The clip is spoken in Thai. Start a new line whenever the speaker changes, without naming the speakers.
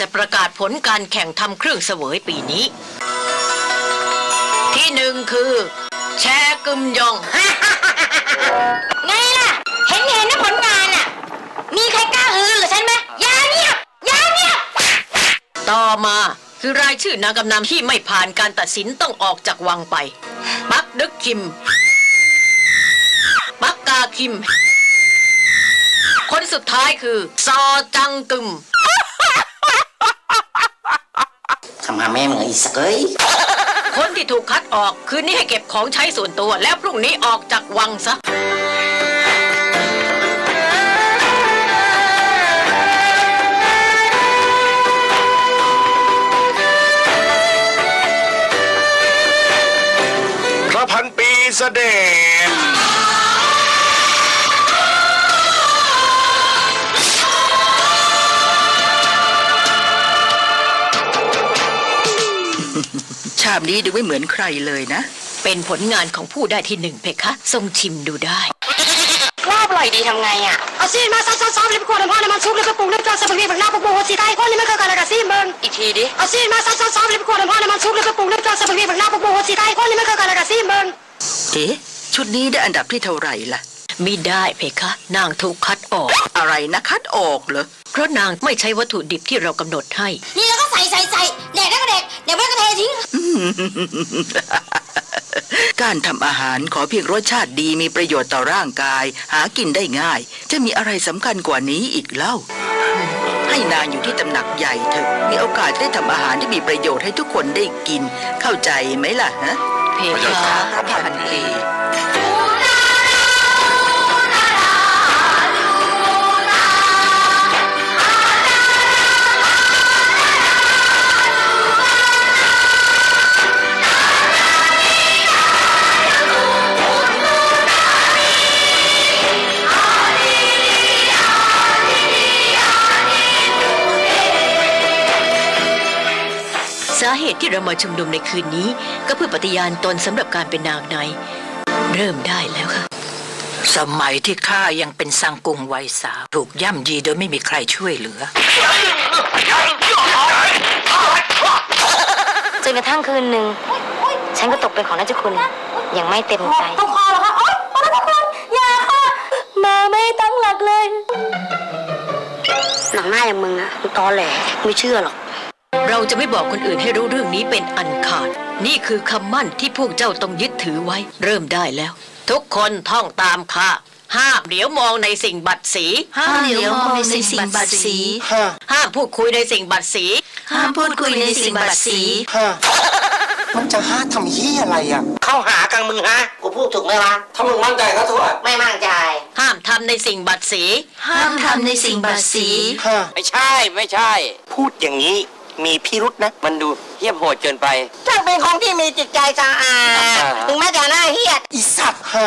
จะประกาศผลการแข่งทำเครื่องเสวยปีนี้ ที่หนึ่งคือ แชกึมยอง
ไงล่ะ เห็นเห็นนะผลงานอะ มีใครกล้าฮือหรือฉันไหมอยาเงียบอยาเงียบ
ต่อมาคือรายชื่อนางกำนำที่ไม่ผ่านการตัดสินต้องออกจากวังไป ปักดึกคิม ปักกาคิม คนสุดท้ายคือ ซอจังกึม
ทำหาแม่เหมือนอีสักเอ้ย
คนที่ถูกคัดออกคืนนี้ให้เก็บของใช้ส่วนตัว แล้วพรุ่งนี้ออกจากวังซะ
พระพันปีเสด็จ
ชามนี้ดูไม่เหมือนใครเลยนะ
เป็นผลงานของผู้ได้ที่หนึ่งเพคะทรงชิมดูได้
ลาบอร่อยดีทำไงอะ เอาซีนมาซับซับซับเลยไปกวดน้ำพ่อน้ำมันซุปเลยไปปรุงเลยก็สปาเกตตี้ผักหน้าปรุงหัวสีไก่ก้อนเลยไม่เคยกันอะไรกับซีนเบิ้งอีกทีดิ เอาซีนมาซับซับซับเลยไปกวดน้ำพ่อน้ำมันซุปเลยไปปรุงเลยก็สปาเกตตี้ผักหน้าปรุงหัวสีไก่ก้อนเลยไม่เคยกันอะไรกับซีนเบิ้ง
เอ๊ะชุดนี้ได้อันดับที่เท่าไหร่ล่ะ
มิได้เพคะ นางถูกคัดออก
อะไรนะคัดออกเหรอ
เพราะนางไม่ใช้วัตถุดิบที่เรากำหนดให้
นี่แล้วก็ใส่ใส่ใส่แดกได้ กา
รทำอาหารขอเพียงรสชาติดีมีประโยชน์ต่อร่างกาย หากินได้ง่าย จะมีอะไรสำคัญกว่านี้อีกเล่า ให้นางอยู่ที่ตำหนักใหญ่เถอะ มีโอกาสได้ทำอาหารที่มีประโยชน์ให้ทุกคนได้กิน เข้าใจไหมล่ะฮะ
เพคะ
พระพันเอ
สาเหตุที่เรามาชุมนุมในคืนนี้ ก็เพื่อปฏิญาณตนสำหรับการเป็นนางในเริ่มได้แล้วค่ะ
สมัยที่ข้ายังเป็นสังกุงวัยสาวถูกย่ำยีโดยไม่มีใครช่วยเหลือ
จนกระทั่งคืนหนึ่ง ฉันก็ตกเป็นของนักคุณยังไม่เต็มใจ
ต้องคอเหรอคะโอ๊ยโอ๊ยทุกคนอย่าค่ะมาไม่ตั้งหลักเลย
หนังหน้าอย่างมึงอะมึงตอแหลไม่เชื่อหรอก
เราจะไม่บอกคนอื่นให้รู้เรื่องนี้เป็นอันขาด นี่คือคำมั่นที่พวกเจ้าต้องยึดถือไว้ เริ่มได้แล้ว ทุกคนท่องตามข้าห้ามเดี๋ยวมองในสิ่งบัดสี
ห้ามเดี๋ยวมองในสิ่งบัดสี
ห้ามพูดคุยในสิ่งบัดสี
ห้ามพูดคุยในสิ่งบัดสี
มันจะห้าทำยี่อะไรอะ เข้าหากังมึงฮะ กูพูดถูกไหมวะถ้ามึงมั่นใจก็ถูกไม่มั่นใจ
ห้ามทำในสิ่งบัดสี
ห้ามทำในสิ่งบัดสี
ไม่ใช่ไม่ใช่
พูดอย่างนี้ มีพิรุษนะ
มันดูเหี้ยมโหดเกินไป
ช่างเป็นของที่มีจิตใจสะอาด
อ่า
ถึงแม้จะหน้าเฮียดอีสัตว์ฮะ